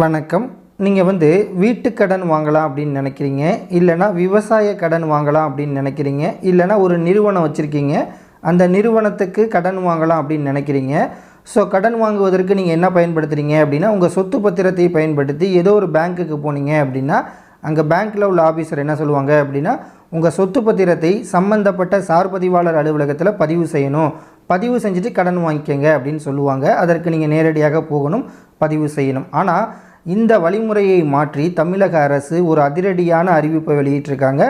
வணக்கம். நீங்கள் வந்து வீட்டு கடன் வாங்கலாம் அப்படின்னு நினைக்கிறீங்க இல்லைனா விவசாய கடன் வாங்கலாம் அப்படின்னு நினைக்கிறீங்க இல்லைனா ஒரு நிறுவனம் வச்சுருக்கீங்க அந்த நிறுவனத்துக்கு கடன் வாங்கலாம் அப்படின்னு நினைக்கிறீங்க. ஸோ கடன் வாங்குவதற்கு நீங்கள் என்ன பயன்படுத்துகிறீங்க அப்படின்னா உங்கள் சொத்து பத்திரத்தை பயன்படுத்தி ஏதோ ஒரு பேங்க்குக்கு போனீங்க அப்படின்னா அங்கே பேங்க்கில் உள்ள ஆஃபீஸர் என்ன சொல்லுவாங்க அப்படின்னா உங்கள் சொத்து பத்திரத்தை சம்பந்தப்பட்ட சார்பதிவாளர் அலுவலகத்தில் பதிவு செய்யணும். பதிவு செஞ்சுட்டு கடன் வாங்கிக்கங்க அப்படின்னு சொல்லுவாங்க. அதற்கு நீங்கள் நேரடியாக போகணும் பதிவு செய்யணும். ஆனால் இந்த வழிமுறையை மாற்றி தமிழக அரசு ஒரு அதிரடியான அறிவிப்பை வெளியிட்டிருக்காங்க.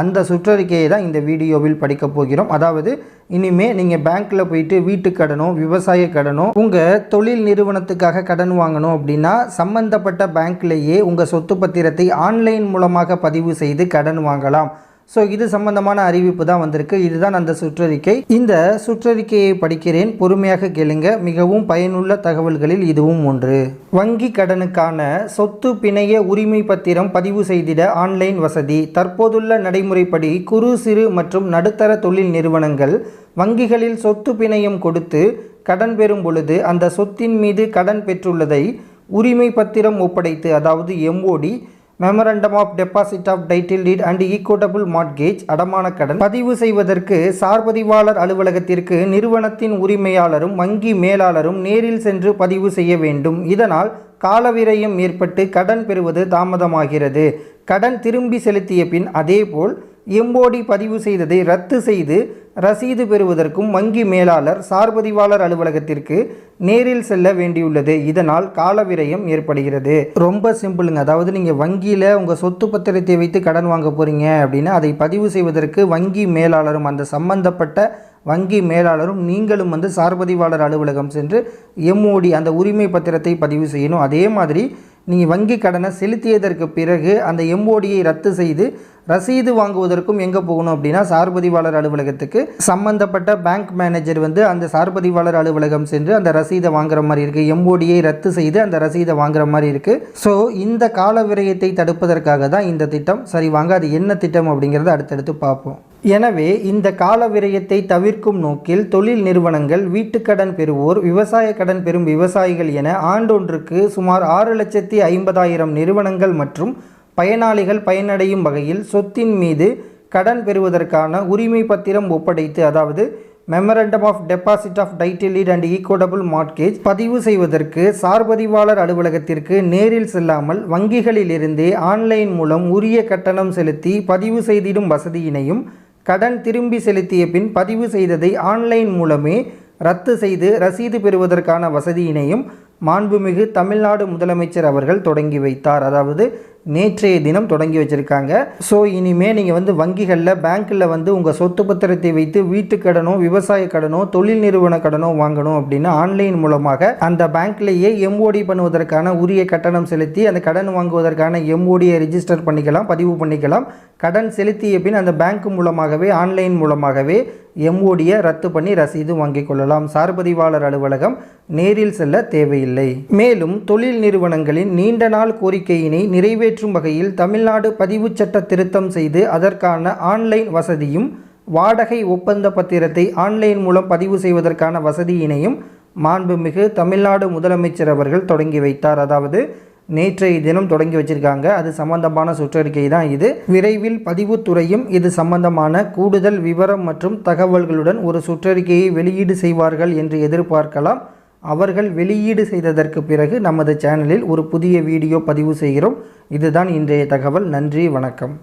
அந்த சுற்றறிக்கையை தான் இந்த வீடியோவில் படிக்கப் போகிறோம். அதாவது இனிமே நீங்கள் பேங்க்கில் போயிட்டு வீட்டு கடனோ விவசாய கடனோ உங்கள் தொழில் நிறுவனத்துக்காக கடன் வாங்கணும் அப்படின்னா சம்பந்தப்பட்ட பேங்க்லேயே உங்கள் சொத்து பத்திரத்தை ஆன்லைன் மூலமாக பதிவு செய்து கடன் வாங்கலாம். ஸோ இது சம்பந்தமான அறிவிப்பு தான் வந்திருக்கு. இதுதான் அந்த சுற்றறிக்கை. இந்த சுற்றறிக்கையை படிக்கிறேன். பொறுமையாக கேளுங்க. மிகவும் பயனுள்ள தகவல்களில் இதுவும் ஒன்று. வங்கி கடனுக்கான சொத்து பிணைய உரிமை பத்திரம் பதிவு செய்திட ஆன்லைன் வசதி. தற்போதுள்ள நடைமுறைப்படி குறு சிறு மற்றும் நடுத்தர தொழில் நிறுவனங்கள் வங்கிகளில் சொத்து பிணையம் கொடுத்து கடன் பெறும் பொழுது அந்த சொத்தின் மீது கடன் பெற்றுள்ளதை உரிமை பத்திரம் ஒப்படைத்து அதாவது MOD memorandum of deposit of title deed and equitable mortgage அடமான கடன். பதிவு செய்வதற்கு சார்பதிவாளர் அலுவலகத்திற்கு நிறுவனத்தின் உரிமையாளரும் வங்கி மேலாளரும் நேரில் சென்று பதிவு செய்ய வேண்டும். இதனால் காலவிரயம் ஏற்பட்டு கடன் பெறுவது தாமதமாகிறது. கடன் திரும்பி செலுத்திய பின் அதேபோல் எம்போடி பதிவு செய்ததை ரத்து செய்து ரசீது பெறுவதற்கும் வங்கி மேலாளர் சார்பதிவாளர் அலுவலகத்திற்கு நேரில் செல்ல வேண்டியுள்ளது. இதனால் காலவிரயம் ஏற்படுகிறது. ரொம்ப சிம்பிளுங்க. அதாவது நீங்கள் வங்கியில் உங்கள் சொத்து பத்திரத்தை வைத்து கடன் வாங்க போகிறீங்க அப்படின்னா அதை பதிவு செய்வதற்கு வங்கி மேலாளரும் அந்த சம்பந்தப்பட்ட வங்கி மேலாளரும் நீங்களும் வந்து சார்பதிவாளர் அலுவலகம் சென்று எம்ஓடி அந்த உரிமை பத்திரத்தை பதிவு செய்யணும். அதே மாதிரி நீங்கள் வங்கி கடனை செலுத்தியதற்கு பிறகு அந்த எம்ஓடியை ரத்து செய்து ரசீது வாங்குவதற்கும் எங்கே போகணும் அப்படின்னா சார்பதிவாளர் அலுவலகத்துக்கு. சம்பந்தப்பட்ட பேங்க் மேனேஜர் வந்து அந்த சார்பதிவாளர் அலுவலகம் சென்று அந்த ரசீதை வாங்குற மாதிரி இருக்குது எம்ஓடியை ரத்து செய்து அந்த ரசீதை வாங்குற மாதிரி இருக்குது ஸோ இந்த கால விரயத்தை தடுப்பதற்காக தான் இந்த திட்டம். சரி வாங்க அது என்ன திட்டம் அப்படிங்கிறத அடுத்தடுத்து பார்ப்போம். எனவே இந்த கால விரயத்தை தவிர்க்கும் நோக்கில் தொழில் நிறுவனங்கள் வீட்டுக்கடன் பெறுவோர் விவசாய கடன் பெறும் விவசாயிகள் என ஆண்டொன்றுக்கு சுமார் ஆறு லட்சத்தி ஐம்பதாயிரம் நிறுவனங்கள் மற்றும் பயனாளிகள் பயனடையும் வகையில் சொத்தின் மீது கடன் பெறுவதற்கான உரிமை பத்திரம் ஒப்படைத்து அதாவது memorandum of deposit of title deed and equitable mortgage பதிவு செய்வதற்கு சார்பதிவாளர் அலுவலகத்திற்கு நேரில் செல்லாமல் வங்கிகளிலிருந்தே ஆன்லைன் மூலம் உரிய கட்டணம் செலுத்தி பதிவு செய்திடும் வசதியினையும் கடன் திரும்பி செலுத்திய பின் பதிவு செய்ததை ஆன்லைன் மூலமே ரத்து செய்து ரசீது பெறுவதற்கான வசதியினையும் மாண்புமிகு தமிழ்நாடு முதலமைச்சர் அவர்கள் தொடங்கி வைத்தார். அதாவது நேற்றைய தினம் தொடங்கி வச்சுருக்காங்க. ஸோ இனிமேல் நீங்கள் வந்து வங்கிகளில் பேங்க்கில் வந்து உங்கள் சொத்து பத்திரத்தை வைத்து வீட்டு கடனோ விவசாய கடனோ தொழில் நிறுவன கடனோ வாங்கணும் அப்படின்னா ஆன்லைன் மூலமாக அந்த பேங்க்லேயே எம்ஓடி பண்ணுவதற்கான உரிய கட்டணம் செலுத்தி அந்த கடன் வாங்குவதற்கான எம்ஓடியை ரிஜிஸ்டர் பண்ணிக்கலாம் பதிவு பண்ணிக்கலாம். கடன் செலுத்திய பின் அந்த பேங்க் மூலமாகவே ஆன்லைன் மூலமாகவே எம்ஓடியை ரத்து பண்ணி ரசீது வாங்கிக் கொள்ளலாம். சார்பதிவாளர் அலுவலகம் நேரில் செல்ல தேவையில்லை. மேலும் தொழில் நிறுவனங்களின் நீண்ட நாள் கோரிக்கையினை நிறைவேற்றும் வகையில் தமிழ்நாடு பதிவுச் சட்ட திருத்தம் செய்து அதற்கான ஆன்லைன் வசதியும் வாடகை ஒப்பந்த பத்திரத்தை ஆன்லைன் மூலம் பதிவு செய்வதற்கான வசதியினையும் மாண்புமிகு தமிழ்நாடு முதலமைச்சர் அவர்கள் தொடங்கி வைத்தார். அதாவது நேற்றைய தினம் தொடங்கி வச்சிருக்காங்க. அது சம்பந்தமான சுற்றறிக்கை தான் இது. விரைவில் பதிவுத்துறையும் இது சம்பந்தமான கூடுதல் விவரம் மற்றும் தகவல்களுடன் ஒரு சுற்றறிக்கையை வெளியீடு செய்வார்கள் என்று எதிர்பார்க்கலாம். அவர்கள் வெளியீடு செய்ததற்கு பிறகு நமது சேனலில் ஒரு புதிய வீடியோ பதிவு செய்கிறோம். இதுதான் இன்றைய தகவல். நன்றி வணக்கம்.